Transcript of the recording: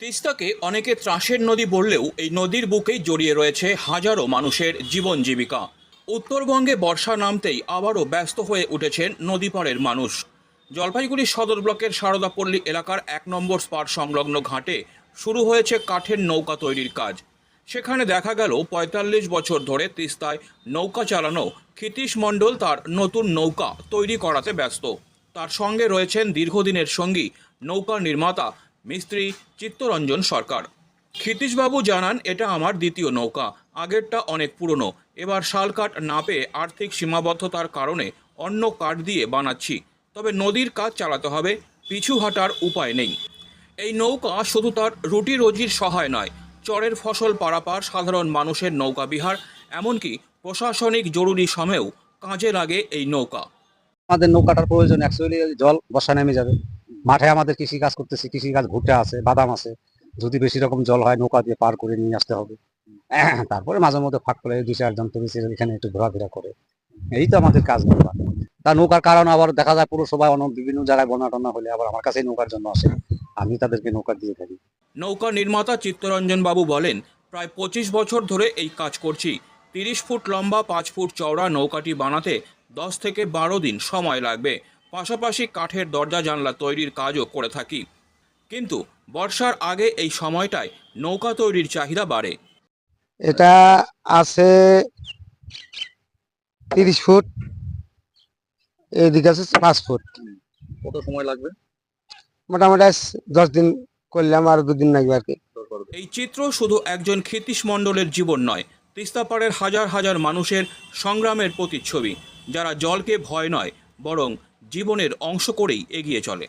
তিস্তাকে অনেকে ত্রাসের নদী বললেও এই নদীর বুকেই জড়িয়ে রয়েছে হাজারো মানুষের জীবন জীবিকা। উত্তরবঙ্গে বর্ষা নামতেই আবারও ব্যস্ত হয়ে উঠেছেন নদীপাড়ের মানুষ। জলপাইগুড়ি সদর ব্লকের সারদাপল্লী এলাকার এক নম্বর স্পার সংলগ্ন ঘাটে শুরু হয়েছে কাঠের নৌকা তৈরির কাজ। সেখানে দেখা গেল পঁয়তাল্লিশ বছর ধরে তিস্তায় নৌকা চালানো ক্ষিতীশ মণ্ডল তার নতুন নৌকা তৈরি করাতে ব্যস্ত। তার সঙ্গে রয়েছেন দীর্ঘদিনের সঙ্গী নৌকা নির্মাতা মিস্ত্রি চিত্তরঞ্জন সরকার। ক্ষিতীশবাবু জানান, এটা আমার দ্বিতীয় নৌকা। আগেরটা অনেক পুরনো। এবার শাল কাঠ না পেয়ে আর্থিক সীমাবদ্ধতার কারণে অন্য কাঠ দিয়ে বানাচ্ছি। তবে নদীর কাজ চালাতে হবে। পিছু হাঁটার উপায় নেই। এই নৌকা শুধু তার রুটি রোজির সহায় নয়। চরের ফসল পারাপার সাধারণ মানুষের নৌকা বিহার, এমনকি প্রশাসনিক জরুরি সময়েও কাজে লাগে এই নৌকা। আমাদের নৌকাটার প্রয়োজন অ্যাকচুয়ালি জল, বর্ষা নেমে যাবে। মাঠে আমাদের কৃষি কাজ করতেছি কৃষি কাজ ভুট্টা আছে, বাদাম আছে। যদি বেশি রকম জল হয়, নৌকা দিয়ে পার করে নিয়ে আসতে হবে। তারপরে মাঝে মধ্যে ফাঁক করে দুই চারজন এখানে একটু ঘোরাফেরা করে। এই তো আমাদের কাজ নৌকা তা নৌকার কারণ আবার দেখা যায় পুরসভায় অন্য বিভিন্ন জায়গায় বন্যা টন্যা হলে আবার আমার কাছেই নৌকার জন্য আসে। আমি তাদেরকে নৌকা দিয়ে থাকি নৌকা নির্মাতা চিত্তরঞ্জন বাবু বলেন, প্রায় পঁচিশ বছর ধরে এই কাজ করছি। তিরিশ ফুট লম্বা, পাঁচ ফুট চওড়া নৌকাটি বানাতে দশ থেকে বারো দিন সময় লাগবে। পাশাপাশি কাঠের দরজা জানলা তৈরির কাজও করে থাকি। কিন্তু বর্ষার আগে এই সময়টায় নৌকা তৈরির চাহিদা বাড়ে। এটা আছে তিরিশ ফুট এদিকে আছে পাঁচ ফুট। কত সময় লাগবে? মোটামুটি দশ দিন করলাম আর দুদিন লাগবে আর কি। এই চিত্র শুধু একজন ক্ষিতীশ মণ্ডলের জীবন নয় তিস্তাপাড়ের হাজার হাজার মানুষের সংগ্রামের প্রতিচ্ছবি যারা জলকে ভয় নয় বরং জীবনের অংশ করেই এগিয়ে চলে।